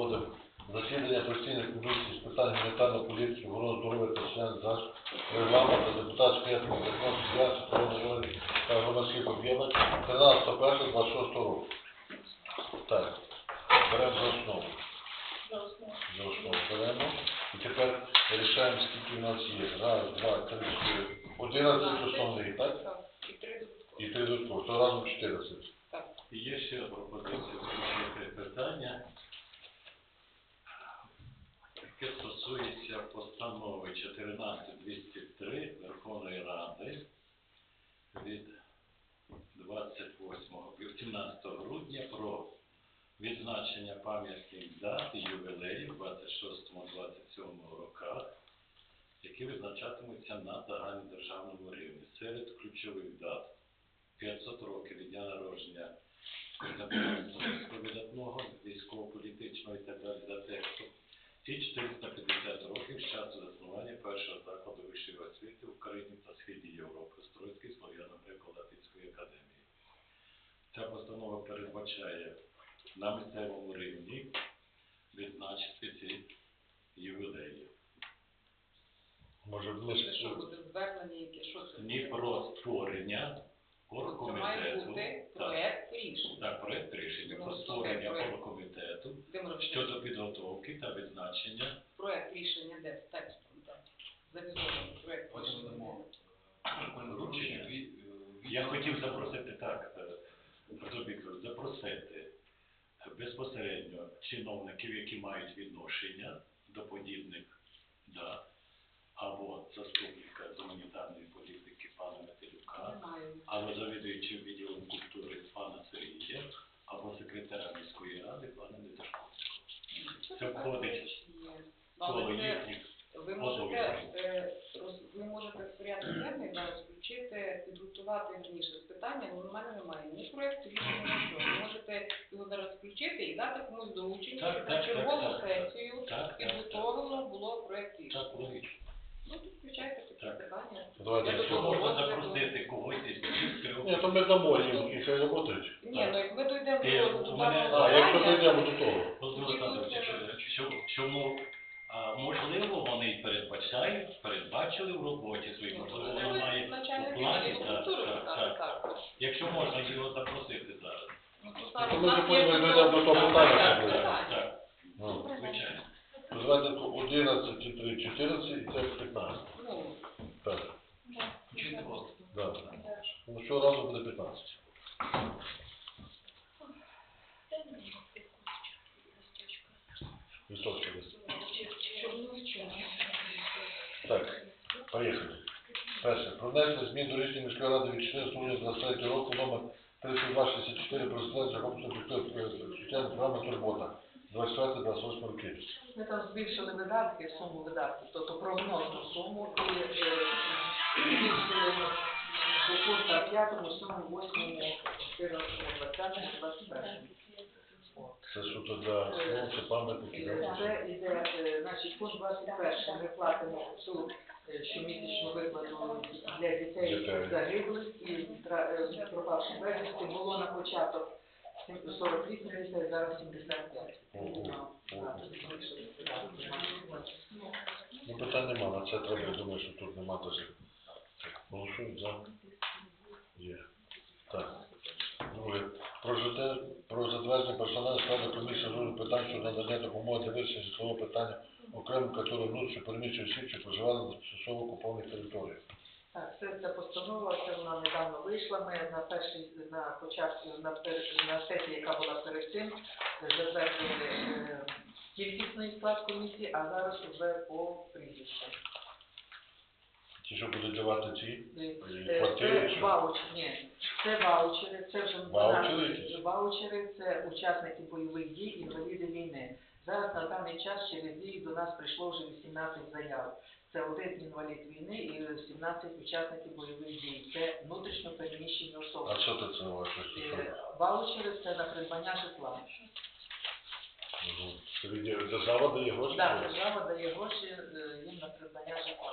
проводив засідання постійних комісій з питань гуманітарної політики, охорони здоров'я та соціальних захисту, регламенту, депутатської діяльності, правоохоронних та громадських об'єднань 13.01.26 року. Так, беремо за основу. За основу беремо. І тепер вирішаємо, скільки в нас є. Раз, два, три, чотири. 11 основних, так? Так, і три додаткових. То разом 14. І Є ще пропозиція включити питання, яке стосується постанови 14203 Верховної Ради від 28 17 грудня про відзначення пам'ятних дат і ювілеїв 26-27 роках, які відзначатимуться на загальнодержавному рівні. Серед ключових дат 500 років від дня народження видатного військово-політичного і так далі за текстом, і 450 років з часу заснування першого закладу вищої освіти в Україні та Східній Європи Стройської Слов'яно-Греко-Латинської академії. Ця постанова передбачає на місцевому рівні відзначити ці ювілеї. Може, Це що буде звернення, яке що це? Ні про створення Це має бути проект рішення. так, проект рішення Ну, про створення проект. оргкомітету щодо підготовки та відзначення проект рішення де з текстом, так. Завізований проект рішення. дамо Я хотів запросити так, е, Петро Вікторович, запросити безпосередньо чиновників, які мають відношення до подібних дат, або заступника з гуманітарної політики пана Метелюка, Немає. або завідуючи відділом культури пана Сергія, або секретаря міської ради пана Недашковського. Це входить. Коло їхніх ви можете, е, роз- ви можете в порядок денний зараз включити, підготувати верніше з питання, але у мене немає ні проєкту, рішення, нічого. Ви можете його зараз включити і дати комусь доручення, щоб на чергову сесію так, так, підготовлено було проєкт рішення. так логічно. Ну, тут включайте такі Так. питання. Давайте, Якщо можна запросити когось із трьох. Ні, то ми дамо їм і хай. Ні, ну як ми дійдемо до мене- А, якщо дійдемо до того. Чому а, можливо вони і передбачають, передбачили в роботі своїй, можливо, воно ви має начальник у плані, так, так, так. так. Якщо можна його запросити зараз. Ну, то Ну, ми нас вже до того питання, Так, що Так, Ну, звичайно. Давайте 11 і 3, 14 і це 15. Ну, Так, Чи да. Ну, що разом буде 15. Десь. Так, поїхали. Перше. Про внесення змін до рішення міської ради від 14 грудня 23 року номер 3264 про затвердження комплексної соціальної програми «Турбота» 24-28 роки. Ми там збільшили видатки, суму видатків, тобто прогнозну суму і е, збільшили по пунктам п'ятому, сьомому, восьмому, чотирнадцятому, двадцятому, двадцять першому. От. Це суто для це пам'ятники. Е, да? Це йде, е, значить, пункт 21. Ми платимо цю е, щомісячну виплату для дітей Дітей. загиблих і тра- е, пропавших безвісти. Було на початок 48 дітей, зараз 75. Ого. Ну, Ого. так, збільшили. Ну, питань нема, на це треба, я думаю, що тут нема. Так, голосують за. Є. Так. Друге. Про, жите- про затвердження персонального складу комісії розгляду питань щодо надання допомоги для вирішення житлового питання окремим категоріям внутрішньо переміщених осіб, що проживали на тимчасово окупованих територіях. Так, це ця постанова, це вона недавно вийшла. Ми на першій на початку на, на сесії, яка була перед цим, затвердили е, кількісний склад комісії, а зараз вже по прізвищам. Ті, що будуть давати ці, Е, квартири, це ваучери, ні, це ваучери, це вже Ваучери 12 якісь? ваучери, це учасники бойових дій, інваліди війни. Зараз на даний час через дії до нас прийшло вже 18 заяв. Це один інвалід війни і 17 учасників бойових дій. Це внутрішньо переміщені особи. а що це це? Що? Е, Ваучери це на придбання житла. Від- Держава дає гроші? Так, держава дає гроші е, їм на придбання житла.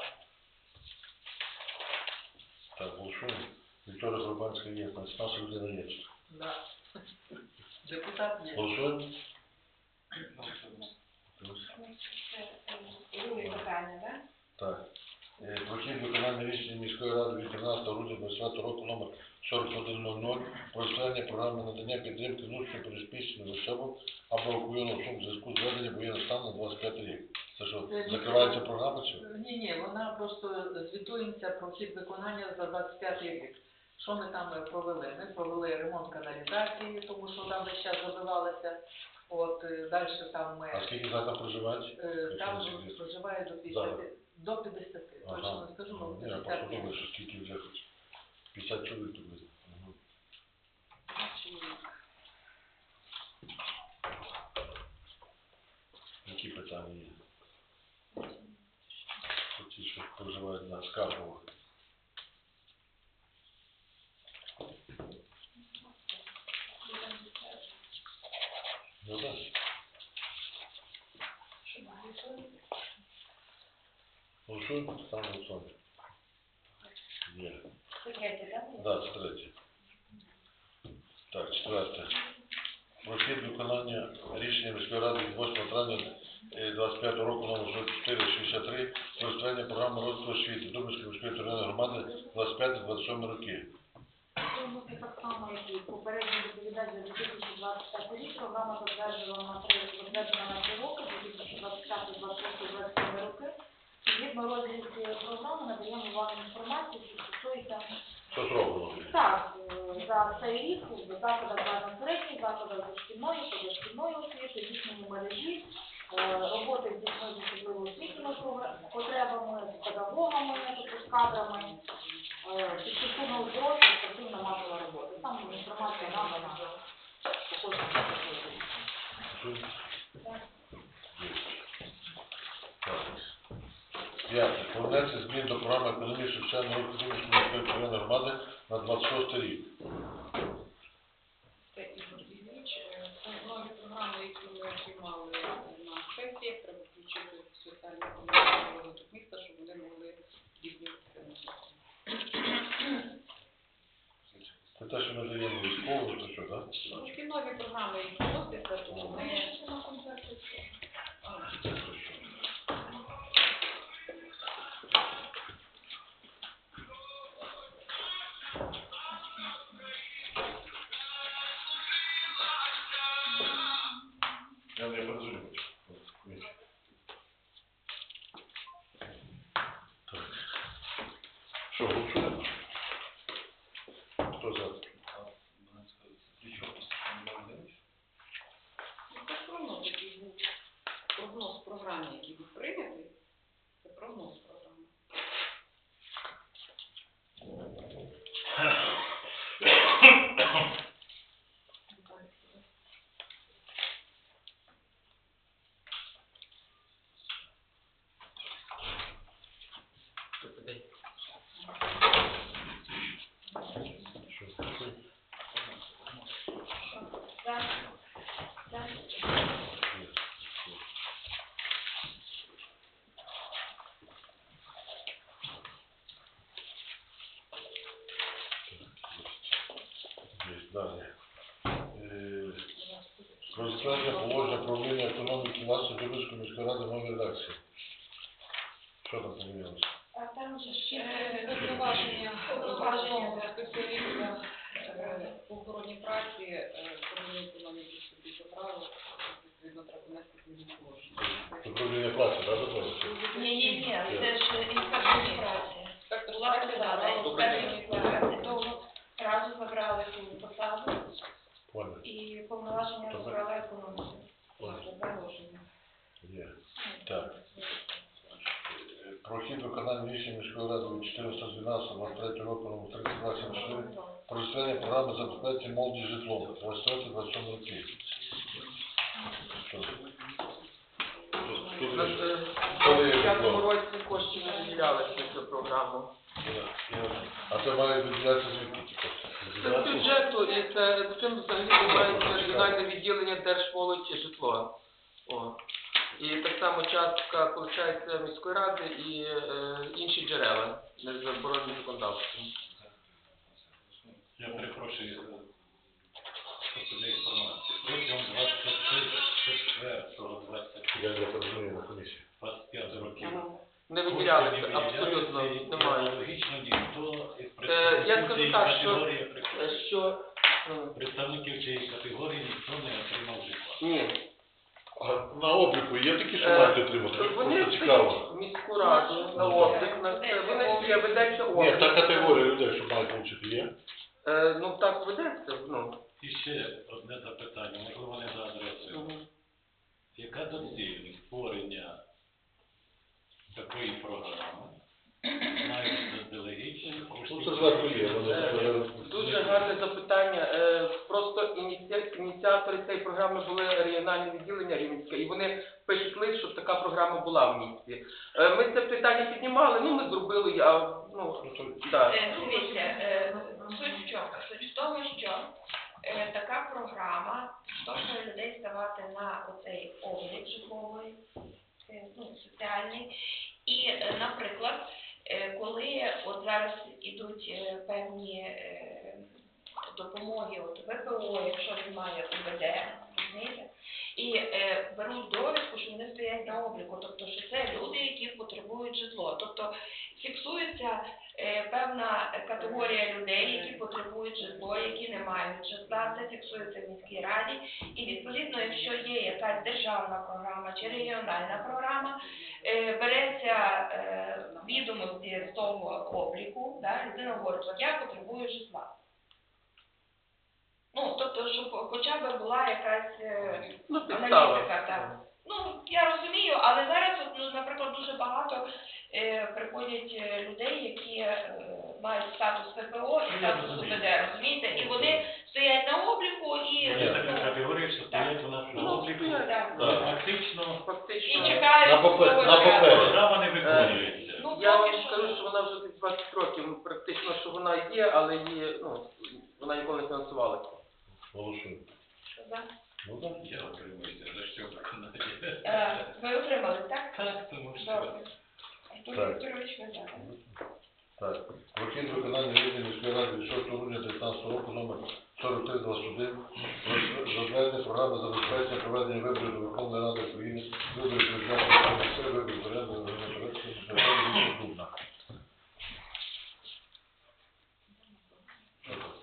Так, голосуємо. Вікторія Горбанська є, значить наша людина є. Да. Депутат є. Голосуємо? Друге питання, так? Так. Е, Прохід виконання рішення міської ради від 13 грудня 2020 року номер 4100 про створення програми надання підтримки внутрішньо переспічним особам або евакуйованим особам в зв'язку з введенням воєнного стану на 25 рік. Це що, закривається програма чи? Ні, ні, вона просто звітується про хід виконання за 25 рік. Що ми там е, провели? Ми провели ремонт каналізації, тому що там весь час забивалося. От е, далі там ми А скільки зараз там проживають? е, там проживає до 50, Зараз. До 50, точно не скажу, Ну, але Ні, я просто 50. думаю, що скільки вже хоч 50 чоловік тут буде. Мгм. Які питання є? Ті, що проживають на скарбових. Ну так. Є. Це третє, так? Да, третє. Так, четверте. Прохід виконання рішення міської ради від 8 травня е, 25 року номер 4463 про створення програми розвитку освіти Дубинської міської територіальної громади 25-27 роки. Це так само, як і попередній доповідач за 2025 рік. Програма затверджена на три затверджена на три роки, 2025, 26, 27 роки. Згідно розвитку програми надаємо вам інформацію, що стосується Що зроблено? так, е, за цей рік в закладах загальносередньої, закладах дошкільної, позашкільної освіти, їхньої мережі, е, роботи з дітьми з особливо освітніми потребами, з педагогами, тобто з кадрами, е, фізкультурного здоров'я, спортивна масова робота. Там інформація надана по кожному закладу. Голосуємо. Є. Так. П'яте. Про внесення змін до програми економічного соціального розвитку міської громади на 26 рік. Що, голосуємо? Хто за? Ну, Це все одно такий був прогноз програми, який був прийнятий. Це прогноз програми. Що, голосуємо? Так, так. Є. Є. Є, далі. Е, Про затвердження положення управління економіки власної Дубинської міської ради нової редакції. Що там помінялося? А там же ще Е, Повноваження повноваження спеціаліста е, по охороні праці, е, управління економіки собі поправив, відповідно треба внести зміни в положення. Управління праці, так, дозволите? Ні, ні, ні, це ж інспекція праці. Інспектор Була праці посада, забрав інспекція управління праці. Того разу забрали ту посаду Понял. і повноваження Добре. забрала економіку. Понял. Це положення. Є. Так. Е, Про виконання рішення міської ради від 14.12.23 року номер 3274 про створення програми забезпечення молоді житлом 23-27 років. Що? У нас, е, В п'ятому житло? році коштів не виділялися на цю програму. Я- я- А це має виділятися звідки ті кошти? Це з бюджету і це цим взагалі займається регіональне відділення Держмолодь і житло так само частка получається міської ради і е, інші джерела, не заборонені законодавством. Я перепрошую е, інформацію. Протягом 24-25 років. Не виділяли абсолютно немає. Е, я представників скажу так, що- категорії що. Представників цієї категорії ніхто не отримав житла. Ні, на обліку є такі, що Е, мають отримати? вони Просто цікаво. в міську раду на облік, на це вони є, ведеться Ні, облік. та категорія людей, що мають отримати, є? Е, Ну так ведеться, ну. І ще одне запитання, можливо, не за адресою. Яка доцільність створення такої програми? Заздалегідь Ну, є, вони Е, Дуже гарне запитання. Е, Просто ініці- ініціатори цієї програми були регіональні відділення Рівненське, і вони пишуть лист, щоб така програма була в місті. Е, Ми це питання піднімали, ну ми зробили, а ну. Е, Дивіться, е, суть в чому? Суть в тому, що е, така програма штовхує людей ставати на оцей облік житловий, е, ну, соціальний. І, е, наприклад, коли от зараз ідуть е, певні е, допомоги от ВПО, якщо немає УБД, розумієте, і е, беруть довідку, що вони стоять на обліку, тобто що це люди, які потребують житло. Тобто фіксується е, певна категорія людей, які потребують житло, які не мають житла. Це фіксується в міській раді. І відповідно, якщо є якась державна програма чи регіональна програма, е, береться е, відомості з того обліку, да, людина говорить, от я потребую житла. Ну, тобто, щоб хоча б була якась е, Ну, аналітика, так. Ну, я розумію, але зараз, ну, наприклад, дуже багато е, приходять е, людей, які е, мають статус ВПО і статус розумію. УБД, розумієте? І вони стоять на обліку і, Є така ну, категорія, що стоять у нас на Ну, обліку. так. Так. Фактично і чекають На папе- свого папері. програма не виконується. Я вам скажу, що вона вже десь 20 років, практично, що вона є, але її, ну, вона ніколи не фінансувалася. Голосуємо. Що за? Ну, так. Я отримуюся, за що виконати. Е, Ви отримали, так? Так, тому що Добре. Артур Так. Вікторович, ви за. Так. Прохід виконання рішення міської ради від 6 грудня 19 року номер 4321 про затвердження програми забезпечення проведення виборів до Верховної Ради України, виборів президента України, виборів порядку Верховної Дубна.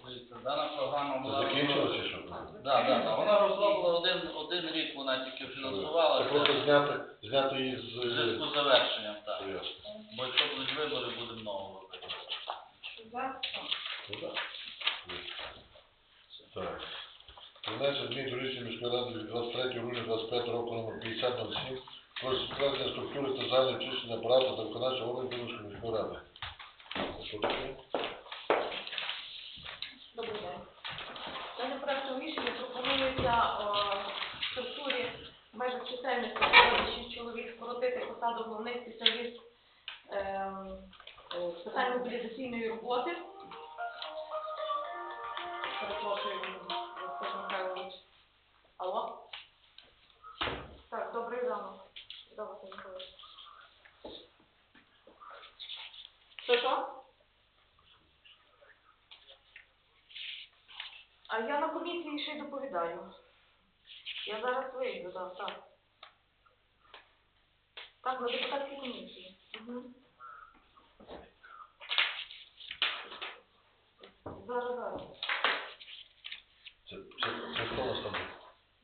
Дивіться, Дана програма Це була закінчилося чи що? Да, да, да. Вона розроблена один, один рік, вона тільки Це фінансувалася. просто зняти, зняти її В з... зв'язку з завершенням, так. Ясно. Бо якщо будуть вибори, буде много виборів. Що за? Ну, так. Так. Внесення змін до рішення міської ради від 23 грудня 25 року номер 5007 про затвердження структури та загальне числення апарату та виконавчого органу Донецької міської ради. Це Що таке? Добрий день. Даним проектом рішення пропонується е, в структурі в межах чисельності 6 чоловік скоротити посаду головний спеціаліст ем, е, з питань мобілізаційної роботи. Перепрошую, Олександр Михайлович. Алло? Так, добрий ранок. Да, Василь Михайлович. Що, що? А я на комісії ще й доповідаю. Я зараз вийду, так, так. Так, на депутатській комісії. Угу. Зараз, зараз. Це, це, це хто у нас там? був?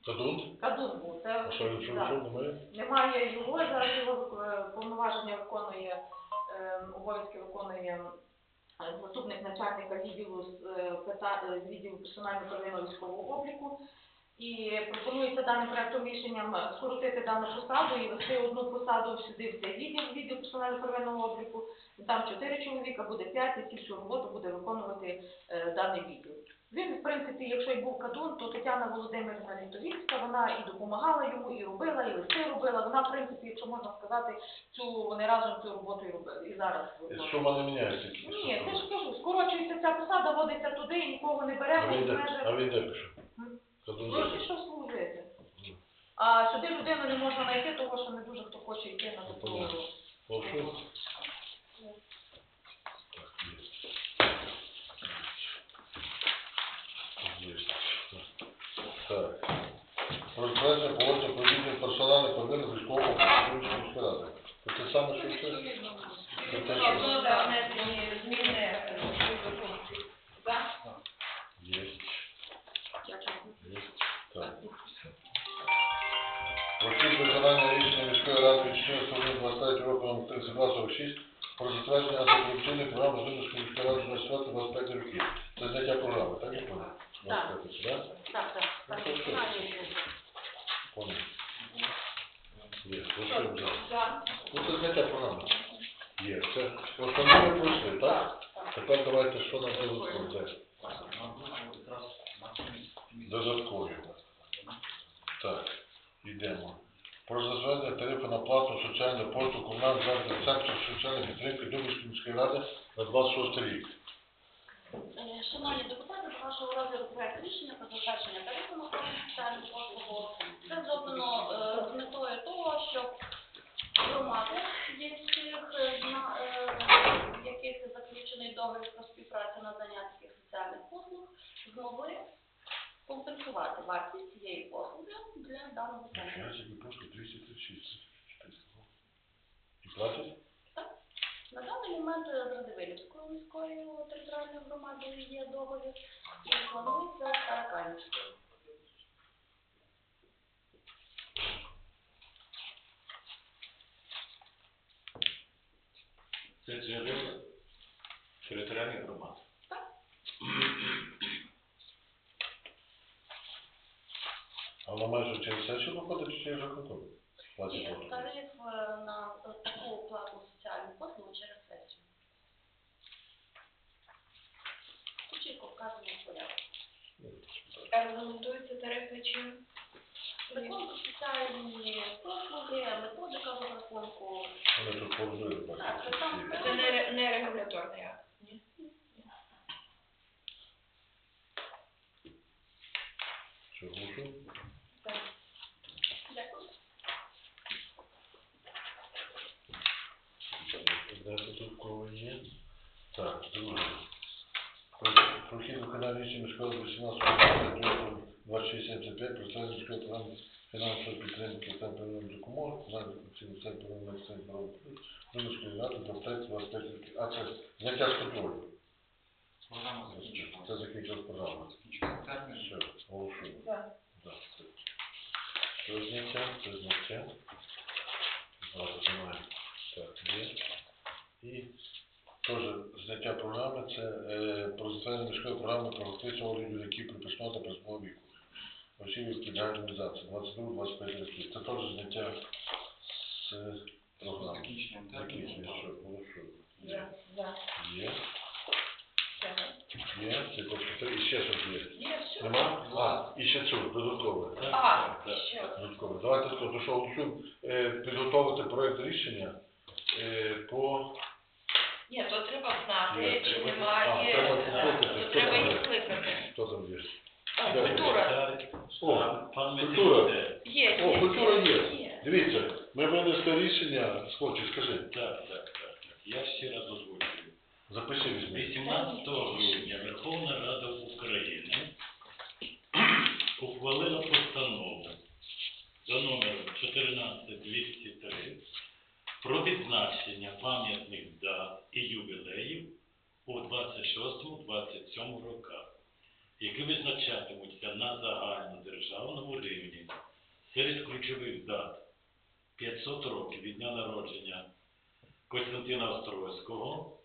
Це Кадун був. Це, А що він що, що немає? Немає його, зараз його е, повноваження виконує, е, обов'язки виконує е, заступник начальника відділу з е, пита- е, з відділу персонального первинного військового обліку. І пропонується даним проектом рішенням скоротити дану посаду і вести одну посаду сюди в цей відділ, відділ персонально первинного обліку. Там чотири чоловіка, буде п'ять, і всю роботу буде виконувати е, даний відділ. Він, в принципі, якщо й був кадун, то Тетяна Володимирівна Літовіцька, вона і допомагала йому, і робила, і листи робила. Вона, в принципі, якщо можна сказати, цю вони разом цю роботу і робили. І зараз І виконують. Сума міняється. Ні, це ж кажу, скорочується ця посада, водиться туди, нікого не межах. А він де пішов? Кадун Ну, служити. А сюди людину не можна знайти, тому що не дуже хто хоче йти на. Понятно. Голосуємо? Так, затвердження погодження про відділ персональних військового міської ради. То те саме, що це? Це те, що- Ну, зміни номер 3246 про затвердження антикорупційної програми Зимівської міської ради 24-25 років. Це зняття програми, так я понял? Так. так? Так, так, так, Ну, умов. Понял. Є. Голосуємо за. За. Ну, це зняття програми. Є. Це основне пройшли, так? Тепер давайте, що нам додатково? Де? Додаткові. Так, йдемо. Про затвердження тарифу на плату комунального закладу сектору соціальної підтримки Дубівської міської ради на 26 рік. Е, Шановні депутати, до вашого розгляду проект рішення про затвердження тарифу на соціальну послугу. Це зроблено е, з метою того, щоб громади, е, е, в яких заключений договір про співпрацю надання таких соціальних послуг, змогли компенсувати вартість цієї послуги для даного центру. Я собі просто 236. І платять? На даний момент е, з Радивилівською міською територіальною громадою є договір і планується з Караканівською. Це джерело територіальних громад. А вона майже через сесію виходить чи через виконком? Платять тариф е, на таку платну соціальну послугу через сесію. Тут чітко вказано в порядку. Регламентуються тарифи чим? Закон про соціальні послуги, методика розрахунку. Вони тут поробили, Так. Це не, не регуляторний акт. Що, голосуємо? Дякую. Де тут кого є? Так, друге. Про- Прохід виконання рішення міської 18 року 2675 про створення міської програми фінансової підтримки та первинної допомоги, оцінок центру первинної центру Думської ради 23-25 років. А це зняття з контролю. Програма закінчена. Це закінчилась програма. Все, голосуємо. За. Да, це. Зняття? Це зняття. Зараз знаємо. Так, є. І теж зняття програми це е, про затвердження міської програми професійного рівня які приписного та призовного віку. Осіб відповідає організації 22-25 років. Це теж зняття з програми. Закінчення. Що, голосуємо. Є. За. Є. Є. Це три. І ще щось є. Є, все. Нема? А, і ще цю, додаткове. А, ще. Додатково. Давайте скажу, що голосуємо е, підготовити проект рішення е, по треба чи немає. треба е, хто Треба там їх є. кликати. хто там є. А, Де? Культура. О, культура. Митюк, Є, О, культура є. є. Дивіться, ми винесли рішення, Скочі, скажи, Так, так, так. так. Я ще раз озвучую. запиши візьми. 18 грудня Верховна Рада України ухвалила постанову за номером 14203 про відзначення пам'ятних дат і ювілеїв у 26-27 роках, які визначатимуться на загальнодержавному рівні серед ключових дат 500 років від дня народження Костянтина Острозького,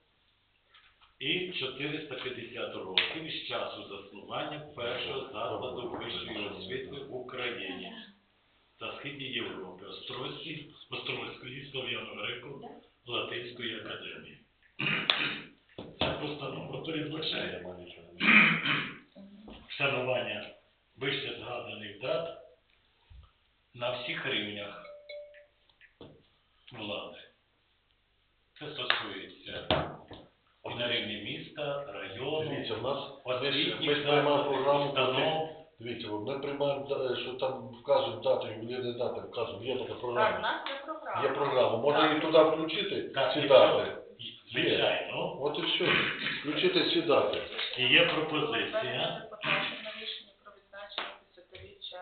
і 450 років із часу заснування першого закладу вищої освіти в Україні та Східній Острозькій, Острозької, Слов'яно-Греко, Латинської академії. Передбачає Нема нічого. вшанування вище згаданих дат на всіх рівнях влади. Це стосується і на рівні міста, району, Дивіться, в нас ми, освітніх ж приймаємо програму, установ. дивіться, ми приймаємо, що там вказують дати, ювілейні дати, вказують, є така Так, у програма. нас є програма. Є програма, можна її туди включити, Так, ці і дати. Звичайно. От і все, включити дати. І є пропозиція. на рішення про відзначення десятиріччя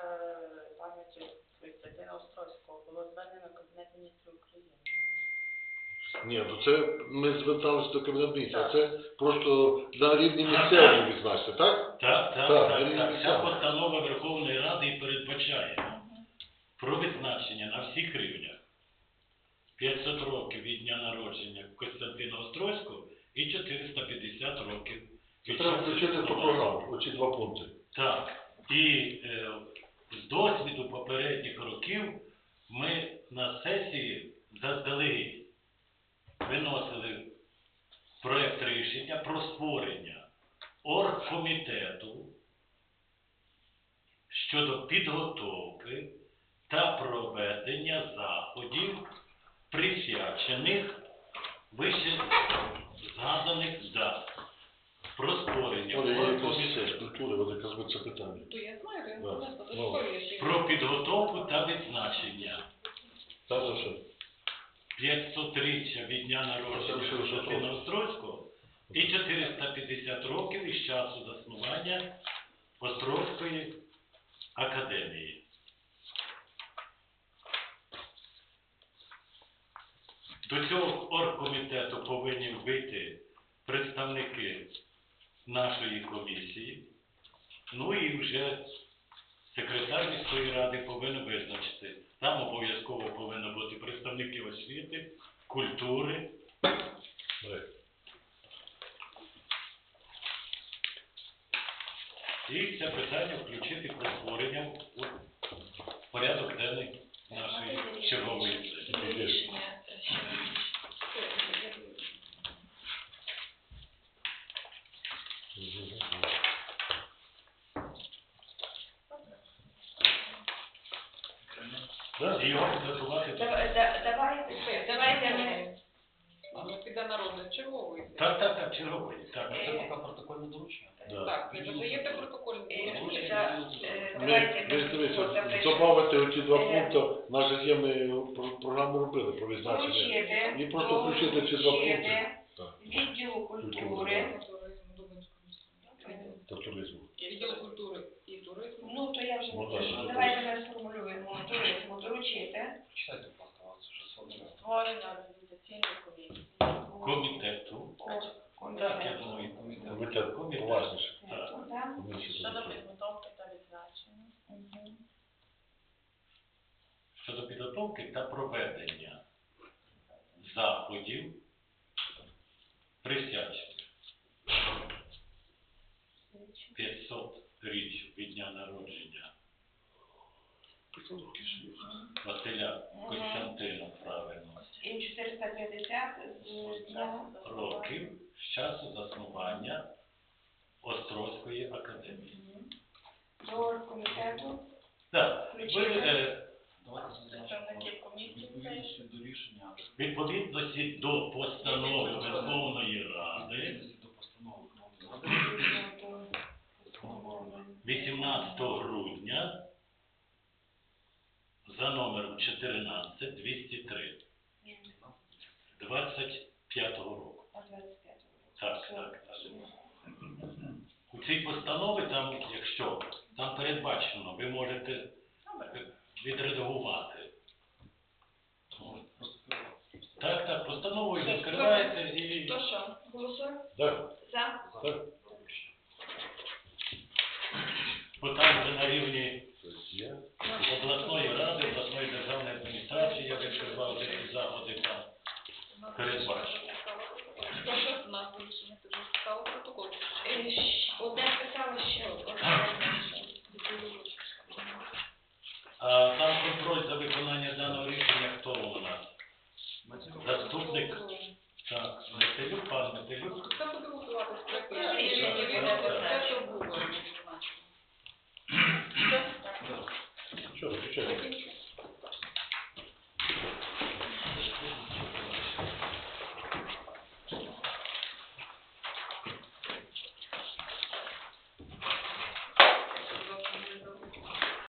пам'яті Костянтина Острозького було звернено Кабінет міністрів України. Ні, ну це ми зверталися до Кабінету міністрів, а це просто на рівні місцевого відзначити, так? Так, так, Так, так, він так. Ця написав. постанова Верховної Ради і передбачає про відзначення на всіх рівнях 500 років від дня народження Костянтина Острозького і 450 років. Це від треба часу включити ту програму, оці два пункти. Так, і е, з досвіду попередніх років ми на сесії заздалегідь виносили проект рішення про створення оргкомітету щодо підготовки та проведення заходів, присвячених вище згаданих дат. Про створення Оля, є якась оргкомітету. це, культури, якраз це питання. То я знаю, то я Да. просто Ну. ще. Про підготовку та відзначення Та за що? 500-річчя від дня Це народження Костянтина. Острозького і 450 років із часу заснування Острозької академії. До цього оргкомітету повинні вийти представники нашої комісії, ну і вже секретар міської ради повинен визначити. Там обов'язково повинні бути представники освіти, культури. І це питання включити про створення у порядок денний нашої чергової сесії. Рішення, що Да? І його підготувати. Давай- да- Давайте, давайте ми Але піде на розгляд чергової. Так, так, так, чергової. Так, Це поки протокольне доручення. Да. Так, ви додаєте протокольний Е, доручення. е, Ми, дивіться, запишемо. додати оці два Е, пункти, в нас же є, ми про- програму робили про відзначення. Доручити, І просто включити ці два доручити пункти. Так. Відділу Культури. Та туризму. Відділ культури і туризму. Ну, то я вже Ну, так, Ну, Давайте ми сформулюємо туризму доручити. Читайте, будь ласка, у вас вже сформулювали. створення організаційної комісії. комітету. Так. Комісія Щодо підготовки та відзначення. щодо підготовки та проведення заходів присвячених 500 річ від дня народження. Василя Костянтина, правильно, І 450 з років з часу заснування Острозької академії. До комітету? Так, ви е. Представники комісії Відповідно до постанови Верховної Ради Відповідності до постанови Верховної Ради. 18 грудня за номером 14 203 25 року. А 25 Так, так, так. У цій постанові там, якщо там передбачено, ви можете е, відредагувати. Так, так, постановою відкриваєте і То що, голосуємо? Так, За? так. бо там